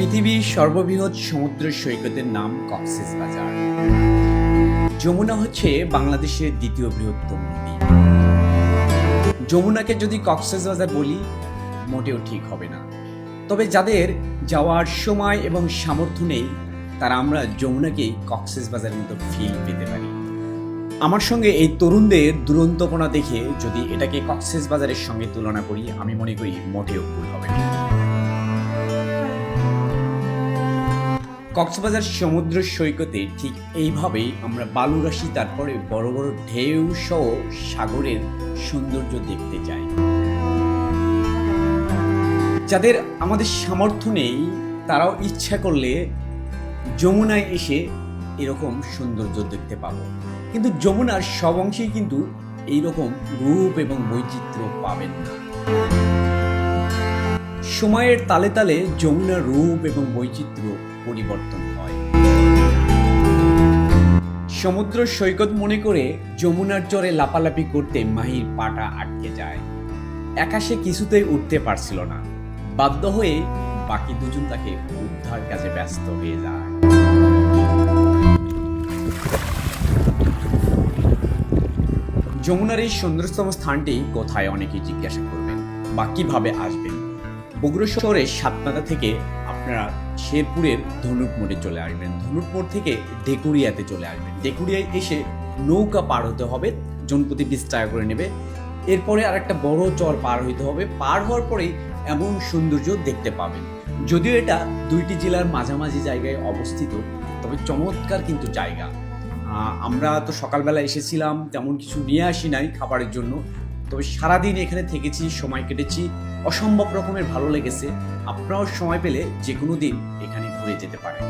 পৃথিবীর সর্ববৃহৎ সমুদ্র সৈকতের নাম কক্সেস বাজার। যমুনা হচ্ছে বাংলাদেশের দ্বিতীয় বৃহত্তম নদী। যমুনাকে যদি কক্সেস বাজার বলি, মোটেও ঠিক হবে না। তবে যাদের যাওয়ার সময় এবং সামর্থ্য নেই, তারা আমরা যমুনাকে কক্সেস বাজারের মতো ফিল পেতে পারি। আমার সঙ্গে এই তরুণদের দুরন্তপনা দেখে যদি এটাকে কক্সেস বাজারের সঙ্গে তুলনা করি, আমি মনে করি মোটেও ভুল হবে না। কক্সবাজার সমুদ্র সৈকতে ঠিক এইভাবেই আমরা বালুরাশি, তারপরে বড় বড় ঢেউ সহ সাগরের সৌন্দর্য দেখতে যাই যাদের আমাদের সামর্থ্য নেই, তারাও ইচ্ছা করলে যমুনায় এসে এরকম সৌন্দর্য দেখতে পাবো। কিন্তু যমুনার সব অংশেই কিন্তু এইরকম রূপ এবং বৈচিত্র্য পাবেন না। সময়ের তালে তালে যমুনার রূপ এবং বৈচিত্র্য পরিবর্তন হয়। সমুদ্র সৈকত মনে করে যমুনার চরে লাপালাপি করতে মাহির পাটা আটকে যায়। একা সে কিছুতেই উঠতে পারছিল না। বাধ্য হয়ে বাকি দুজন তাকে উদ্ধার কাজে ব্যস্ত হয়ে যায়। যমুনার এই সুন্দরতম স্থানটি কোথায় অনেকেই জিজ্ঞাসা করবেন বা কীভাবে আসবেন? বগুড়া শহরের সাতনাদা থেকে আপনারা শেরপুরের ধনুক মোড়ে চলে আসবেন। ধনুক মোড় থেকে ডেকুরিয়াতে চলে আসবেন। ডেকুরিয়ায় এসে নৌকা পার হতে হবে। জনপ্রতি বিশ টাকা করে নেবে। এরপরে আর একটা বড় চর পার হইতে হবে। পার হওয়ার পরেই এমন সৌন্দর্য দেখতে পাবেন। যদিও এটা দুইটি জেলার মাঝামাঝি জায়গায় অবস্থিত, তবে চমৎকার কিন্তু জায়গা। আমরা তো সকালবেলা এসেছিলাম, তেমন কিছু নিয়ে আসি নাই খাবারের জন্য। তবে সারাদিন এখানে থেকেছি, সময় কেটেছি, অসম্ভব রকমের ভালো লেগেছে। আপনারাও সময় পেলে যে কোনো দিন এখানে ঘুরে যেতে পারেন।